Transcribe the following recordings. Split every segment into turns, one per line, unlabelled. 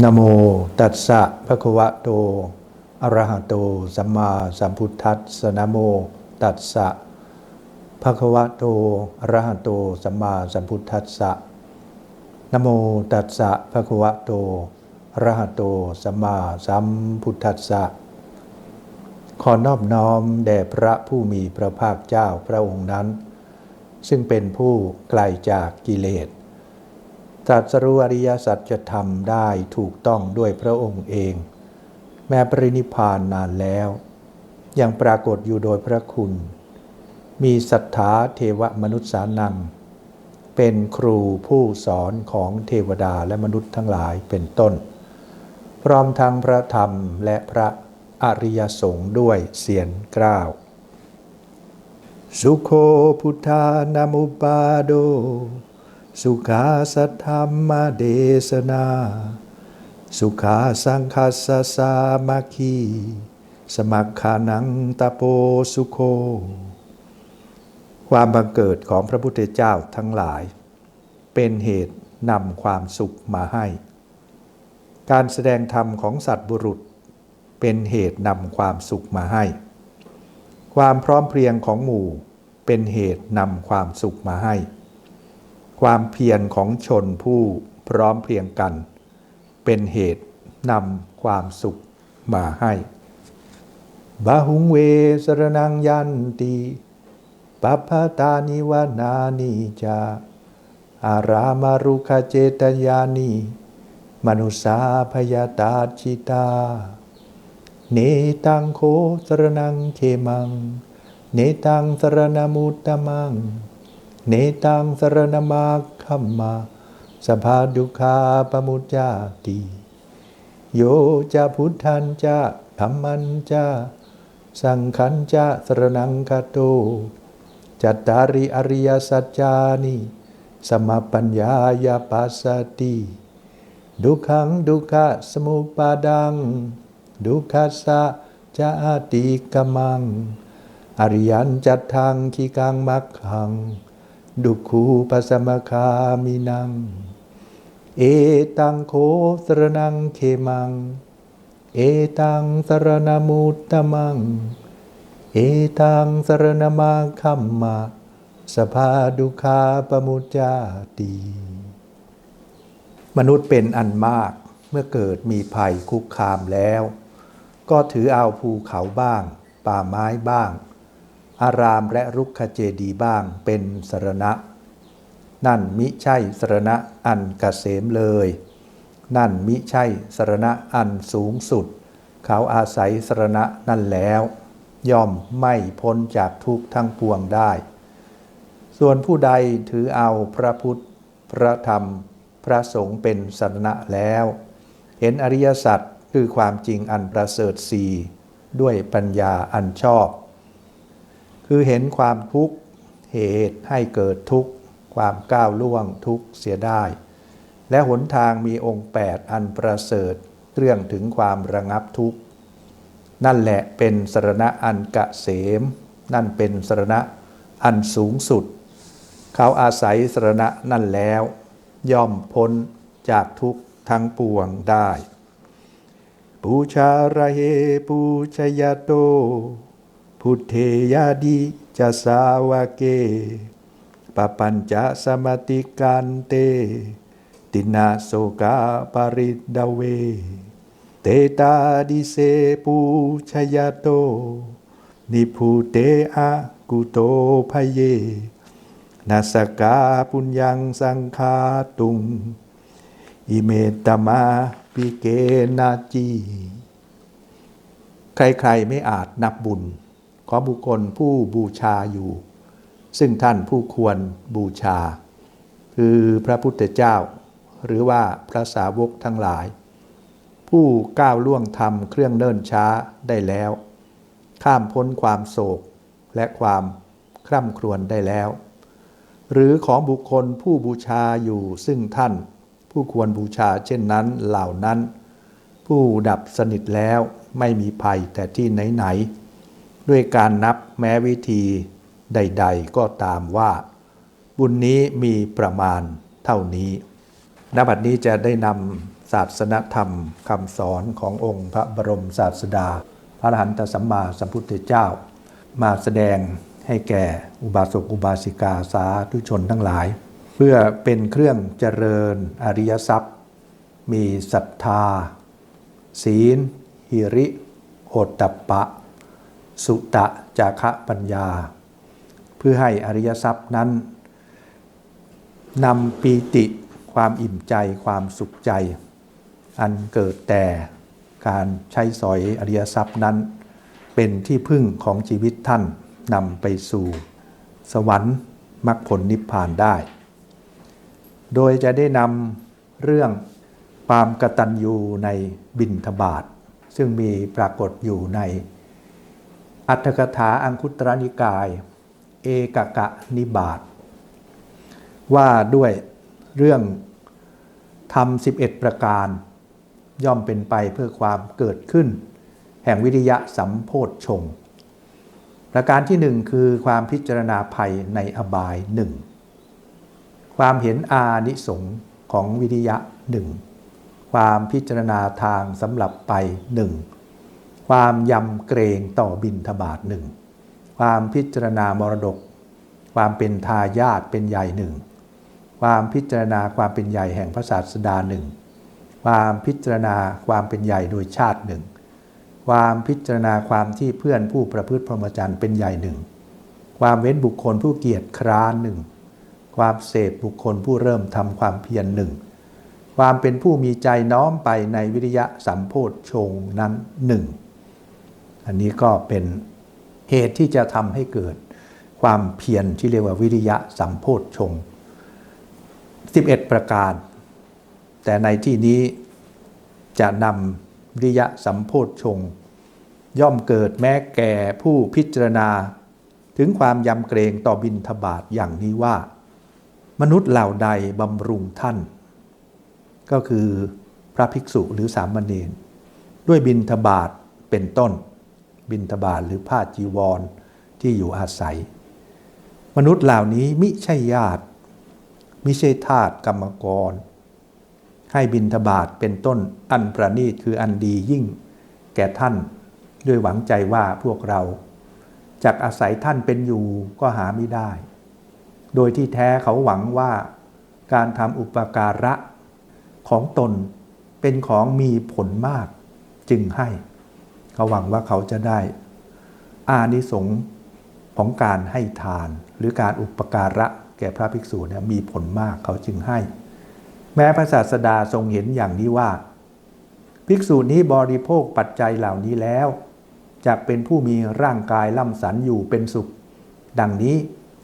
นโมตัสสะภะคะวะโต อะระหะโต สัมมาสัมพุทธัสสะนโมตัสสะภะคะวะโต อะระหะโต สัมมาสัมพุทธัสสะนโมตัสสะภะคะวะโต อะระหะโต สัมมาสัมพุทธัสสะขอนอบน้อมแด่พระผู้มีพระภาคเจ้าพระองค์นั้น ซึ่งเป็นผู้ไกลจากกิเลส ตรัสรู้อริยสัจธรรมได้ถูกต้องด้วยพระองค์เอง แม้ปรินิพานนานแล้ว ยังปรากฏอยู่โดยพระคุณ มีศรัทธาเทวมนุษย์สานัง เป็นครูผู้สอนของเทวดาและมนุษย์ทั้งหลายเป็นต้น พร้อมทั้งพระธรรมและพระอริยสงฆ์ด้วยเสียงกล้าวสุโคพุทธานามุปาโด สุขาสัทธรรมเดสนา สุขาสังคัสสะสามัคคี สมัคขานังตะโปสุโค ความบังเกิดของพระพุทธเจ้าทั้งหลาย เป็นเหตุนำความสุขมาให้ การแสดงธรรมของสัตว์บุรุษ เป็นเหตุนำความสุขมาให้ ความพร้อมเพรียงของหมู่เป็นเหตุนำความสุขมาให้ ความเพียรของชนผู้พร้อมเพรียงกัน เป็นเหตุนำความสุขมาให้บาหุงเวสรนังยันติปัปพตานิวานานิจาอารามารุขเจตยานิมนุสาพยาตาชิตา เนตังโคสรนังเคมัง เนตังสรณมุตตมัง เนตังสรณมาคัมมาสภาดุขาปมุจจาติโยจะพุทธันจะธรรมันจะสังขันจะสรนังคโตจัตตาริอริยสัจจานิสมปัญญายาปัสสติดุขังดุขะสมุปาดัง ดุขัสสะจะอาติกมัง อริยันจัตทังขีกังมักขัง ดุขูปสมคามินัง เอตังโคสรนังเคมัง เอตังสรณมุตตมัง เอตังสรณมาคัมมาสภาดุคาปมุจจาติมนุษย์เป็นอันมากเมื่อเกิดมีภัยคุกคามแล้ว ก็ถือเอาภูเขาบ้าง ป่าไม้บ้าง อารามและรุกขเจดีบ้างเป็นสรณะ นั่นมิใช่สรณะอันกเกษมเลย นั่นมิใช่สรณะอันสูงสุด เขาอาศัยสรณะนั่นแล้ว ย่อมไม่พ้นจากทุกทั้งปวงได้ ส่วนผู้ใดถือเอาพระพุทธ พระธรรม พระสงฆ์เป็นสรณะแล้ว เห็นอริยสัจคือความจริงอันประเสริฐสีด้วยปัญญาอันชอบ คือเห็นความทุกข์เหตุให้เกิดทุกข์ ความก้าวล่วงทุกข์เสียได้ และหนทางมีองค์ 8 อันประเสริฐเรื่องถึงความระงับทุกข์ นั่นแหละเป็นสรณะอันกะเสม นั่นเป็นสรณะอันสูงสุด เขาอาศัยสรณะนั่นแล้ว ย่อมพ้นจากทุกข์ทั้งปวงได้ ปูชาระเหปูชยโต พุทเทยาดิจะสาวเกปปัญจะสมติกันเต ตินาโสกาปริดเว เตตาดิเสปูชยโต นิภูเตอะกุโตภเยนาสกาปุญญังสังคาตุง อิเมตมาปิเกนาจี ใครๆไม่อาจนับบุญ ของบุคคลผู้บูชาอยู่ ซึ่งท่านผู้ควรบูชา คือพระพุทธเจ้า หรือว่าพระสาวกทั้งหลาย ผู้ก้าวล่วงทำเครื่องเนิ่นช้าได้แล้ว ข้ามพ้นความโศกและความคร่ำครวญได้แล้ว หรือของบุคคลผู้บูชาอยู่ซึ่งท่าน ผู้ควรบูชาเช่นนั้นเหล่านั้น ผู้ดับสนิทแล้วไม่มีภัยแต่ที่ไหนๆ ด้วยการนับแม้วิธีใด ๆ ก็ตามว่า บุญนี้มีประมาณเท่านี้ณบัดนี้จะได้นำศาสนธรรมคำสอนขององค์พระบรมศาสดา พระอรหันตสัมมาสัมพุทธเจ้า มาแสดงให้แก่อุบาสกอุบาสิกาสาธุชนทั้งหลาย เพื่อเป็นเครื่องเจริญอริยทรัพย์ มีศรัทธา ศีล หิริ โอตตัปปะ สุตะจาคะปัญญา เพื่อให้อริยทรัพย์นั้นนำปีติความอิ่มใจความสุขใจ อันเกิดแต่การใช้สอยอริยทรัพย์นั้น เป็นที่พึ่งของชีวิตท่านนำไปสู่ สวรรค์มรรคผลนิพพานได้ โดยจะได้นำเรื่องความกตัญญูในบิณฑบาตซึ่งมีปรากฏอยู่ใน อัตถกถาอังคุตรนิกาย เอกกะนิบาตว่าด้วยเรื่องทำ11 ประการ ย่อมเป็นไปเพื่อความเกิดขึ้น แห่งวิริยะสัมโพธชง ประการที่หนึ่งคือความพิจารณาภัยในอบายหนึ่งความเห็นอานิสงของวิริยะหนึ่งความพิจารณาทางสำหรับไปหนึ่ง ความยำเกรงต่อบินทบาทหนึ่ง ความพิจารณามรดก ความเป็นทายาทเป็นใหญ่หนึ่ง ความพิจารณาความเป็นใหญ่แห่งพระศาสดาหนึ่ง ความพิจารณาความเป็นใหญ่โดยชาติหนึ่ง ความพิจารณาความที่เพื่อนผู้ประพฤติพรหมจรรย์เป็นใหญ่หนึ่ง ความเว้นบุคคลผู้เกียจคร้านหนึ่ง ความเสพบุคคลผู้เริ่มทำความเพียรหนึ่งความเป็นผู้มีใจน้อมไปในวิริยะสัมโพธชงนั้นหนึ่ง อันนี้ก็เป็นเหตุที่จะทำให้เกิดความเพียรที่เรียกว่าวิริยะสัมโพธชง 11 ประการ แต่ในที่นี้จะนำวิริยะสัมโพธชง ย่อมเกิดแม้แก่ผู้พิจารณา ถึงความยำเกรงต่อบินทบาทอย่างนี้ว่า มนุษย์เหล่าใดบำรุงท่าน ก็คือพระภิกษุหรือสามเณรด้วยบินทบาทเป็นต้น บินทบาทหรือผ้าจีวรที่อยู่อาศัย มนุษย์เหล่านี้มิใช่ญาติมิใช่ทาสกรรมกร ให้บินทบาทเป็นต้นอันประณีตคืออันดียิ่ง แก่ท่านด้วยหวังใจว่าพวกเราจากอาศัยท่านเป็นอยู่ก็หาไม่ได้ โดยที่แท้เขาหวังว่าการทำอุปการะของตนเป็นของมีผลมากจึงให้ เขาหวังว่าเขาจะได้อานิสงส์ของการให้ทาน หรือการอุปการะแก่พระภิกษุเนี่ยมีผลมากเขาจึงให้ แม้พระศาสดาทรงเห็นอย่างนี้ว่า ภิกษุนี้บริโภคปัจจัยเหล่านี้แล้วจะเป็นผู้มีร่างกายล่ำสันอยู่เป็นสุข ดังนี้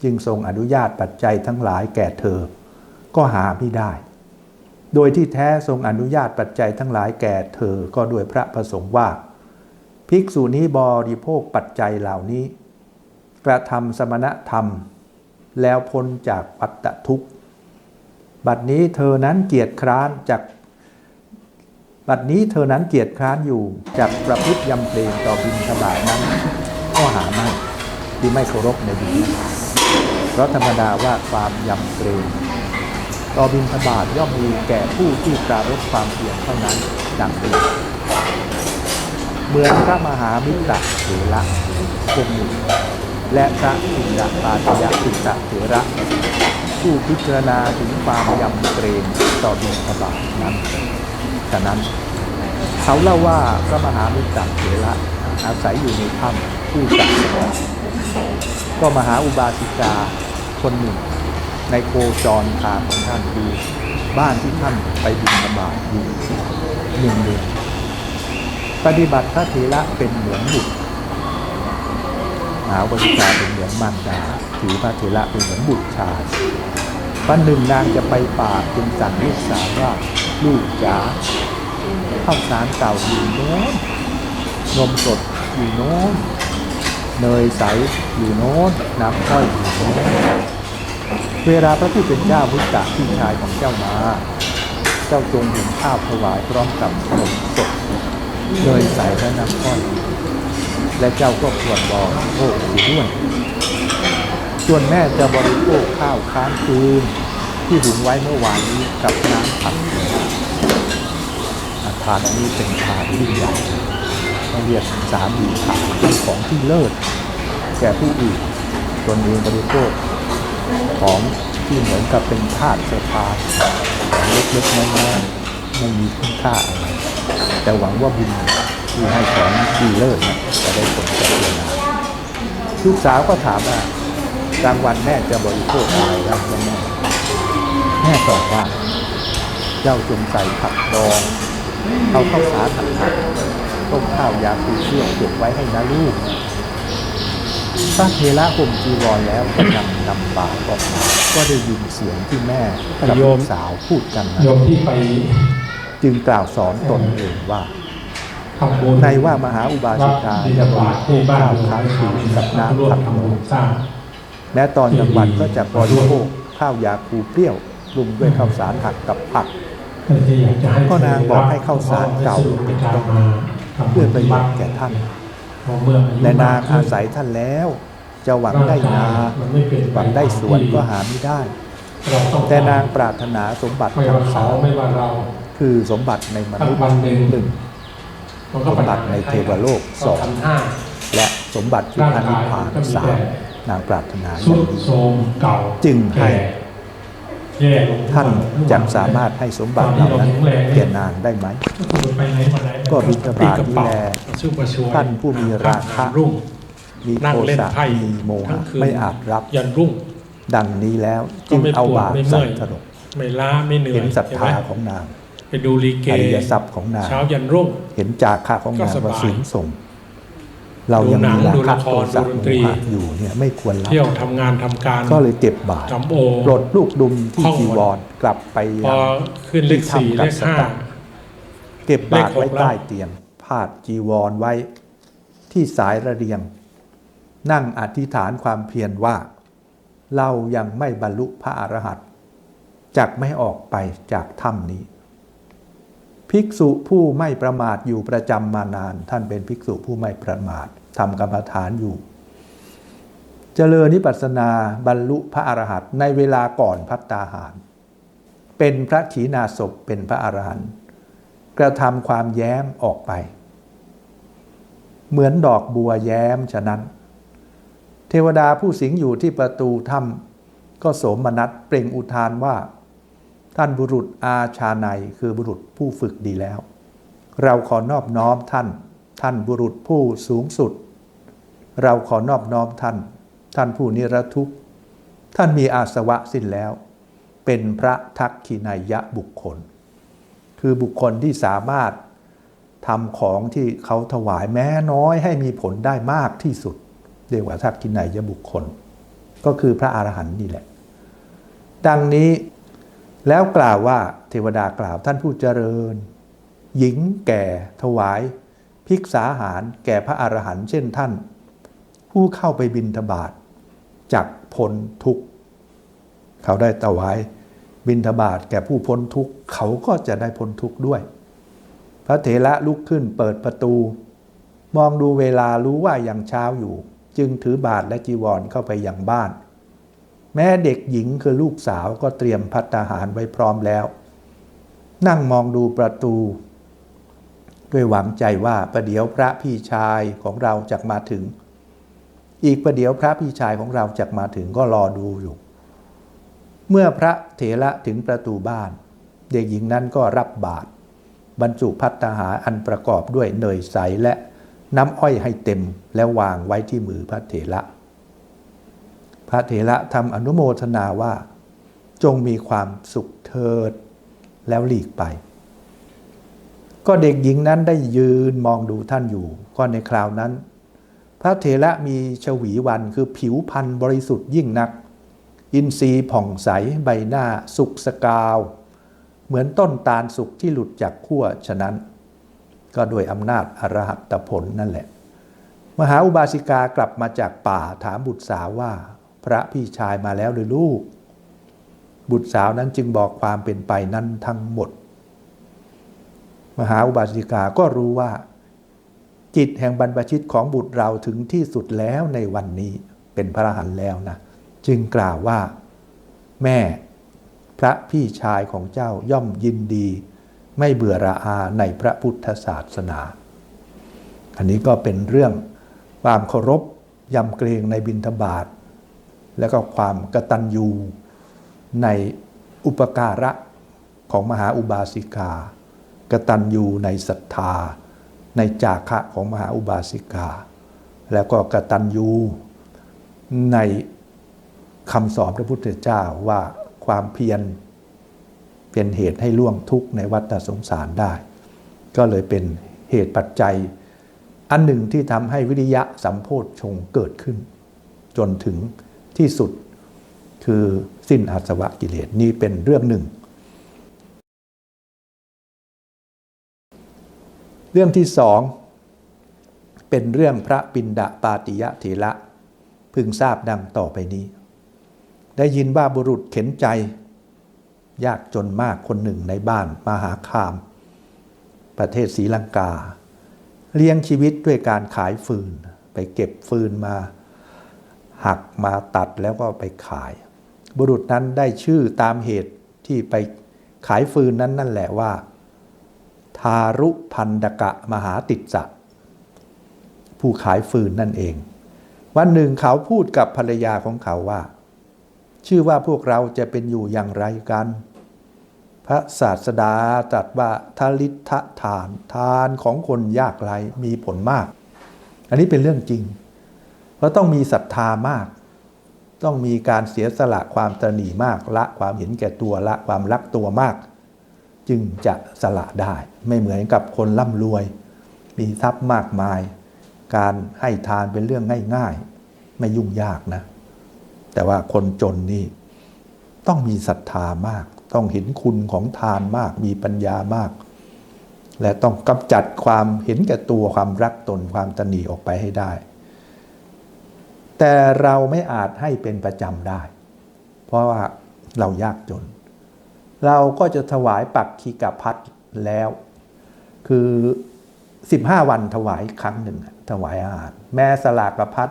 จึงทรงอนุญาตปัจจัยทั้งหลายแก่เธอ ก็หาไม่ได้ โดยที่แท้ทรงอนุญาตปัจจัยทั้งหลายแก่เธอก็ด้วยพระประสงค์ว่า ภิกษุนี้บริโภคปัจจัยเหล่านี้ กระทำสมณธรรม แล้วพ้นจากปัตตทุกข์ บัดนี้เธอนั้นเกียรติคร้านจากบัดนี้เธอนั้นเกียรติคร้านอยู่จากประพฤติยำเกรงต่อบินทบาทนั้นก็หาไม่ที่ไม่เคารพในบิณฑบาตเพราะธรรมดาว่าความยำเกรงต่อบินทบาทย่อมมีแก่ผู้ที่ปรารบความเพียรเท่านั้นดังนี้ เหมือนพระมหามิตรเถระคนหนึ่งและพระอินทปาติยติตะเถระผู้พิจารณาถึงความยำเกรงต่อบินทบาทนั้นฉะนั้นเขาเล่าว่าพระมหามิตรเถระอาศัยอยู่ในถ้ำผู้จัดสอนก็มหาอุบาสิกาคนหนึ่ง ในโคจรทางของท่านคือบ้านที่ท่านไปบินบาตอยู่หนึ่งเดือน ปฏิบัติพระเถระเป็นเหมือนบุตรหาอุบาสิกาเป็นเหมือนมารดาถือพระเถระเป็นเหมือนบุตรชายวันหนึ่งนางจะไปป่าจึงสั่งลูกสาวว่าลูกจ๋าข้าวสารเก่าอยู่โน้นนมสดอยู่โน้นเนยใสอยู่โน้นน้ำค่อยอยู่โน้นเวลาพระผู้เป็นเจ้าพุทธะพี่ชายของเจ้ามา เจ้าจงเห็นข้าวถวายพร้อมกับนมสด เนยใสและน้ำค่อยและเจ้าก็ควรบริโภคอยู่ด้วย ส่วนแม่จะบริโภคข้าวค้างคืน ที่หุงไว้เมื่อวานนี้กับน้ำผักานอันนี้เป็นทานที่ใหญ่ต้องเรียกสามีทานเป็นของที่เลิศแก่ผู้อื่นตนเองบริโภคของที่เหมือนกับเป็นธาตุเสพาเล็กๆน้อยๆไม่มีคุณค่าอะไร แต่หวังว่าบุญที่ให้ของที่เลิศจะได้ผลจากเวลาลูกสาวก็ถามว่ากลางวันแม่จะบริโภคอะไรแล้วแม่แม่ตอบว่า เจ้าจงใส่ผักดองเอาข้าวสารผัดผัดต้มข้าวยาคูเชี่ยวเก็บไว้ให้นะลูกพระเทระห่มจีวรแล้วกำลังนำบาตรออกมา ก็ได้ยินเสียงที่แม่กับ
ย
ลูกสาวพูดกันนะ
โยมที่ไป
จึงกล่าวสอนตนเองว่า
ทำบุญ
ในว่ามหาอุบาสิกา
บิณ
จะ
ฑ
บ
บา
ริ
ต
โภ
ที่
ค
บ้าน
ข้าว
เมือง
ค้าง
ให้
คื
เขา
น
มี
กับ
น้ำ
น้ำ
ร่ว
ผั
ม
ด
ทำบุญสร้าง
แม้ตอนกลางวันก็จะบริโภคข้าวยาคูเปรี้ยวปรุงด้วยข้าวสารหักกับผัก
ก็ที่อยากจะให้
ก็นางบอกให้ข้าวสารเก่า
เป็นการมาทำบุ
เพื่อ
ญ
ประโยชน์แก่ท่าน
เพราะเมื่ออายุ
และนาง
มกขึ้
อาศัยท่านแล้ว จะหวังได้นา
มันไม่เป็นป
หวังได้สวน
ที่
ก็หาไม่ได้
เราต้อง
แต่นางปรารถนาสมบัติ
ไม่
ทั้
ว่างเขา
สาม
ไม่ว่าเรา
คือสมบัติในมนุษย์
วันหนึ่ง
หนึ่ง
มัน
สมบัติในเทวโลกสอง
ขันธ์ห้า
และสมบัติคือพระนิพพานสามนางปรารถนาอ
สุ
ย่าง
ด
นี้
โทรมเก่า
จึงให้
แย่ลง
ท่านจะสามารถให้สมบัติเหล่านั้นแก่นางได้ไหม
ไปไหนมาไหน
ก็บิณฑบาตนี่แล
สู้ประชวย
ท่านผู้มีราคะ
รุ่ง
มี
นั่
โท
งเล่น
สะ
ไพ่
มีโม
ทั้
หะ
งคืน
ไม่อาจรับ
ยันรุ่ง
ดังนี้แล้วจึง
ก็ไม่
เอา
ปวด
บาป
ไม่
ใส่
เมื่อย
ถลก
ไม่ล้าไม่เหนื่อย
เห็นศรัทธา
ใช่ไหม
ของนาง
ไปดูลีเก
อริยทรัพย์ของนาง
เช้ายันรุ่ง
เห็นจาคะของนาง
ก็สบาย
ว่าสูงส่ง เรายังมี
ดูหนั
ราง
ดู
คะ
ละค
โท
ร
สะ
ดูด
โม
นตรี
หะอยู่เนี่ยไม่ควรรับ
เที่ยวทำงานทำการ
ก็เลยเก็บบาป
จำโอ
ปลดลูกดุมที่
ท่องหมด
จีวรกลับไป
พ
ยั
องขึ้นเลขสี่
ที่
เล
ทำ
ขห้า
กับสตังค์เก็บบาตรไว้
เลขหกแล้ว
ใต้เตียงพาดจีวรไว้ที่สายระเดียง นั่งอธิษฐานความเพียรว่า เรายังไม่บรรลุพระอรหันต์จักไม่ออกไปจากถ้ำนี้ ภิกษุผู้ไม่ประมาทอยู่ประจำมานาน ท่านเป็นภิกษุผู้ไม่ประมาททำกรรมฐานอยู่ เจริญนิพพานาบรรลุพระอรหันต์ในเวลาก่อนพัตตาหาร เป็นพระขีณาสพเป็นพระอรหันต์กระทำความแย้มออกไป เหมือนดอกบัวแย้มฉะนั้น เทวดาผู้สิงอยู่ที่ประตูถ้ำก็โสมนัสเปล่งอุทานว่า ท่านบุรุษอาชาในคือบุรุษผู้ฝึกดีแล้ว เราขอนอบน้อมท่าน ท่านบุรุษผู้สูงสุด เราขอนอบน้อมท่าน ท่านผู้นิรทุกข์ ท่านมีอาสวะสิ้นแล้ว เป็นพระทักขินายะบุคคล คือบุคคลที่สามารถทำของที่เขาถวายแม้น้อยให้มีผลได้มากที่สุด เรียกว่าทักขินายะบุคคล ก็คือพระอรหันต์นี่แหละ ดังนี้ แล้วกล่าวว่าเทวดากล่าวท่านผู้เจริญ หญิงแก่ถวาย ภิกษาหารแก่พระอรหันต์เช่นท่าน ผู้เข้าไปบินทบาทจากพ้นทุกข์ เขาได้ถวายบินทบาทแก่ผู้พ้นทุกข์ เขาก็จะได้พ้นทุกข์ด้วย พระเถระลุกขึ้นเปิดประตู มองดูเวลารู้ว่ายังเช้าอยู่ จึงถือบาทและจีวรเข้าไปยังบ้าน แม้เด็กหญิงคือลูกสาวก็เตรียมพัตาหารไว้พร้อมแล้ว นั่งมองดูประตู ด้วยหวังใจว่าประเดี๋ยวพระพี่ชายของเราจะมาถึง อีกประเดี๋ยวพระพี่ชายของเราจะมาถึงก็รอดูอยู่ เมื่อพระเถระถึงประตูบ้าน เด็กหญิงนั้นก็รับบาตรบรรจุพัตาหารอันประกอบด้วยเนยใสและน้ำอ้อยให้เต็มแล้ววางไว้ที่มือพระเถระ พระเถระทำอนุโมทนาว่า จงมีความสุขเถิด แล้วหลีกไป ก็เด็กหญิงนั้นได้ยืนมองดูท่านอยู่ ก็ในคราวนั้น พระเถระมีชวีวันคือผิวพรรณบริสุทธิ์ยิ่งนัก อินทรีย์ผ่องใสใบหน้าสุกสกาว เหมือนต้นตาลสุกที่หลุดจากขั้วฉะนั้น ก็โดยอำนาจอรหัตผลนั่นแหละ มหาอุบาสิกากลับมาจากป่าถามบุตรสาวว่า พระพี่ชายมาแล้วหรือลูก บุตรสาวนั้นจึงบอกความเป็นไปนั้นทั้งหมด มหาอุบาสิกาก็รู้ว่า จิตแห่งบรรพชิตของบุตรเราถึงที่สุดแล้วในวันนี้เป็นพระหันแล้วนะ จึงกล่าวว่า แม่พระพี่ชายของเจ้าย่อมยินดี ไม่เบื่อระอาในพระพุทธศาสนา อันนี้ก็เป็นเรื่องความเคารพยำเกรงในบิณฑบาต แล้วก็ความกตัญญูในอุปการะของมหาอุบาสิกา กตัญญูในศรัทธา ในจาคะของมหาอุบาสิกา แล้วก็กตัญญูในคำสอนพระพุทธเจ้าว่าความเพียรเป็นเหตุให้ล่วงทุกข์ในวัฏสงสารได้ ก็เลยเป็นเหตุปัจจัย อันหนึ่งที่ทำให้วิริยะสัมโพธชงเกิดขึ้น จนถึง ที่สุด คือสิ้นอาสวะกิเลสนี่เป็นเรื่องหนึ่ง เรื่องที่สองเป็นเรื่องพระปินดาปาติยะเถระพึงทราบดังต่อไปนี้ ได้ยินว่าบุรุษเข็นใจ ยากจนมากคนหนึ่งในบ้านมาหาคาม ประเทศศรีลังกา เลี้ยงชีวิตด้วยการขายฟืน ไปเก็บฟืนมา หักมาตัดแล้วก็ไปขาย บุรุษนั้นได้ชื่อตามเหตุที่ไปขายฟืนนั้นนั่นแหละว่า ทารุพันดกะมหาติดสะผู้ขายฟืนนั่นเอง วันหนึ่งเขาพูดกับภรรยาของเขาว่า ชื่อว่าพวกเราจะเป็นอยู่อย่างไรกัน พระศาสดาตรัสว่าทลิทะทานทานของคนยากไร้มีผลมาก อันนี้เป็นเรื่องจริง เพราะต้องมีศรัทธามาก ต้องมีการเสียสละความตนีมาก ละความเห็นแก่ตัวละความรักตัวมาก จึงจะสละได้ไม่เหมือนกับคนร่ำรวย มีทรัพย์มากมาย การให้ทานเป็นเรื่องง่ายๆ ไม่ยุ่งยากนะ แต่ว่าคนจนนี่ต้องมีศรัทธามาก ต้องเห็นคุณของทานมาก มีปัญญามาก และต้องกำจัดความเห็นแก่ตัวความรักตนความตนีออกไปให้ได้ แต่เราไม่อาจให้เป็นประจำได้ เพราะว่าเรายากจน เราก็จะถวายปักคีกพัดแล้ว คือ 15 วันถวายครั้งหนึ่งถวายอาหาร แม้สลากกพัด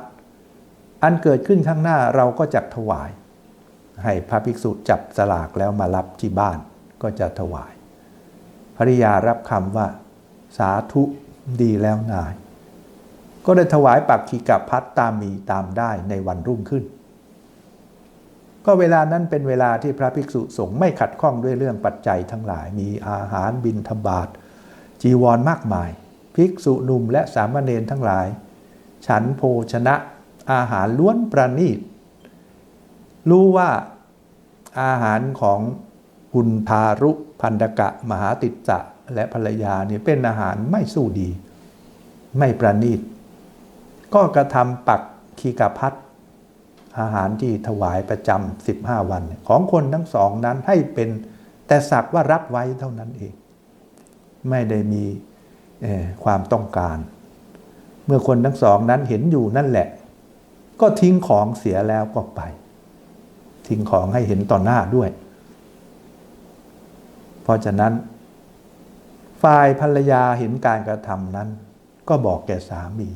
อันเกิดขึ้นข้างหน้าเราก็จะถวาย ให้พระภิกษุจับสลากแล้วมารับที่บ้านก็จะถวายภริยารับคำว่า สาธุดีแล้วนาย ก็ได้ถวายปักขีกับพัดตามมีตามได้ในวันรุ่งขึ้น ก็เวลานั้นเป็นเวลาที่พระภิกษุสงฆ์ไม่ขัดข้องด้วยเรื่องปัจจัยทั้งหลาย มีอาหารบินทบาทจีวรมากมาย ภิกษุหนุ่มและสามเณรทั้งหลาย ฉันโภชนะอาหารล้วนประณีต รู้ว่าอาหารของคุณทารุพันดกะมหาติจจะและภรรยาเนี่ยเป็นอาหารไม่สู้ดี ไม่ประณีต ก็กระทำปักคีกาพัดอาหารที่ถวายประจำ15 วัน ของคนทั้งสองนั้นให้เป็นแต่สักว่ารับไว้เท่านั้นเอง ไม่ได้มีความต้องการ เมื่อคนทั้งสองนั้นเห็นอยู่นั่นแหละ ก็ทิ้งของเสียแล้วก็ไป ทิ้งของให้เห็นต่อหน้าด้วย เพราะฉะนั้น ฝ่ายภรรยาเห็นการกระทำนั้น ก็บอกแก่สามี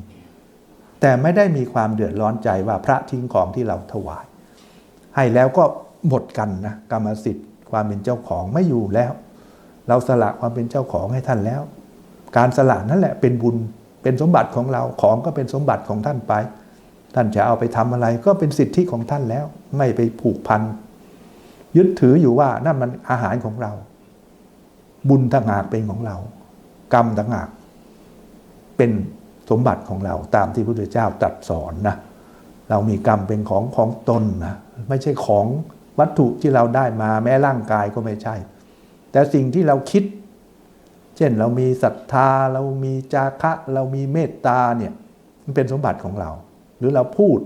แต่ไม่ได้มีความเดือดร้อนใจว่าพระทิ้งของที่เราถวาย ให้แล้วก็หมดกันนะกรรมสิทธิ์ความเป็นเจ้าของไม่อยู่แล้ว เราสละความเป็นเจ้าของให้ท่านแล้ว การสละนั่นแหละเป็นบุญเป็นสมบัติของเราของก็เป็นสมบัติของท่านไป ท่านจะเอาไปทำอะไรก็เป็นสิทธิของท่านแล้ว ไม่ไปผูกพันยึดถืออยู่ว่านั่นมันอาหารของเรา บุญต่างหากเป็นของเรา กรรมต่างหากเป็น สมบัติของเราตามที่พระพุทธเจ้าตรัสสอนนะเรามีกรรมเป็นของของตนนะไม่ใช่ของวัตถุที่เราได้มาแม้ร่างกายก็ไม่ใช่ แต่สิ่งที่เราคิด เช่นเรามีศรัทธา เรามีจาคะ เรามีเมตตาเนี่ยมันเป็นสมบัติของเรา หรือเราพูด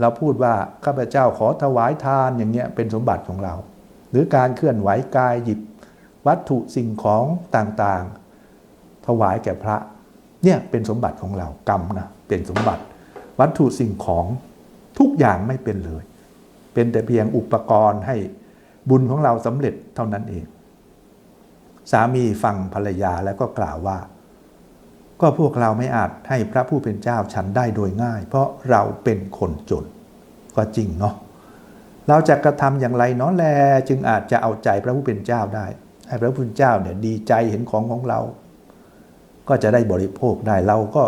เราพูดว่าข้าพเจ้าขอถวายทานอย่างเงี้ยเป็นสมบัติของเรา หรือการเคลื่อนไหวกายหยิบวัตถุสิ่งของต่างๆ ถวายแก่พระ เนี่ยเป็นสมบัติของเรากรรมนะเป็นสมบัติ วัตถุสิ่งของทุกอย่างไม่เป็นเลย เป็นแต่เพียงอุปกรณ์ให้บุญของเราสำเร็จเท่านั้นเอง สามีฟังภรรยาแล้วก็กล่าวว่า ก็พวกเราไม่อาจให้พระผู้เป็นเจ้าฉันได้โดยง่าย เพราะเราเป็นคนจน ก็จริงเนาะเราจะกระทำอย่างไรเนาะแลจึงอาจจะเอาใจพระผู้เป็นเจ้าได้ ให้พระพุทธเจ้าเนี่ยดีใจเห็นของของเรา ก็จะได้บริโภคได้เราก็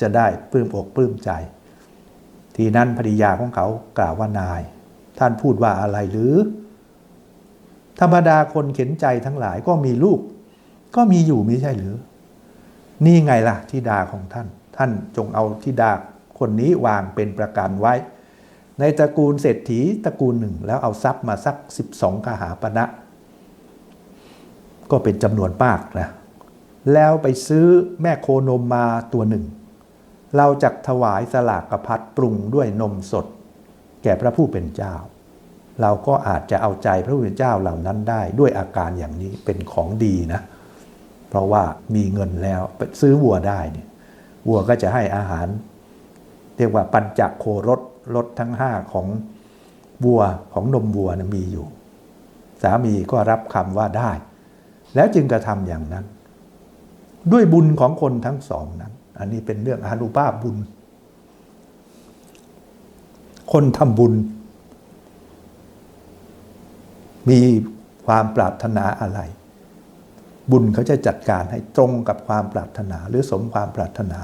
จะได้ปลื้มอกปลื้มใจ ทีนั้นภริยาของเขากล่าวว่านาย ท่านพูดว่าอะไรหรือ ธรรมดาคนเข็นใจทั้งหลายก็มีลูก ก็มีอยู่ไม่ใช่หรือ นี่ไงล่ะที่ดาของท่าน ท่านจงเอาที่ดาคนนี้วางเป็นประกันไว้ ในตระกูลเศรษฐีตระกูลหนึ่ง แล้วเอาทรัพย์มาสัก 12กหาปณะก็เป็นจำนวนมากนะ แล้วไปซื้อแม่โคนมมาตัวหนึ่ง เราจะถวายสลากกระพัดปรุงด้วยนมสด แก่พระผู้เป็นเจ้า เราก็อาจจะเอาใจพระผู้เป็นเจ้าเหล่านั้นได้ด้วยอาการอย่างนี้เป็นของดีนะ เพราะว่ามีเงินแล้วไปซื้อวัวได้เนี่ยวัวก็จะให้อาหาร เรียกว่าปัญจโครสรสทั้งห้าของวัวของนมวัวนะมีอยู่ สามีก็รับคำว่าได้ แล้วจึงกระทำอย่างนั้น ด้วยบุญของคนทั้งสองนั้น อันนี้เป็นเรื่องอนุภาพบุญ คนทำบุญ มีความปรารถนาอะไร บุญเขาจะจัดการให้ตรงกับความปรารถนาหรือสมความปรารถนา